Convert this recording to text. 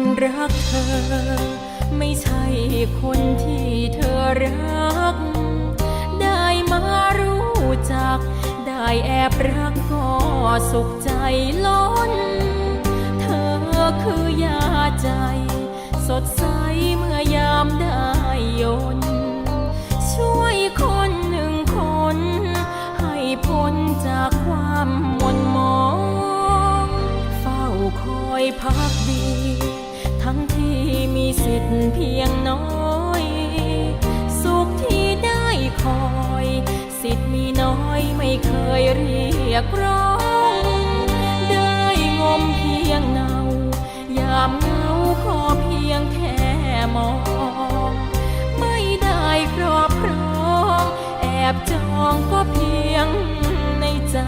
คนรักเธอ ไม่ใช่คนที่เธอรัก ได้มารู้จัก ได้แอบรักก็สุขใจล้น เธอคือยาใจ สดใสเมื่อยามได้ยน ช่วยคนหนึ่งคน ให้พ้นจากความหม่นหมอง เฝ้าคอยพักดี สิทธิ์เพียงน้อย สุขที่ได้คอย สิทธิ์มีน้อยไม่เคยเรียกร้อง ได้งมเพียงเงายามเงาขอเพียงแค่มอง ไม่ได้ครอบครอง แอบจองก็เพียงในใจ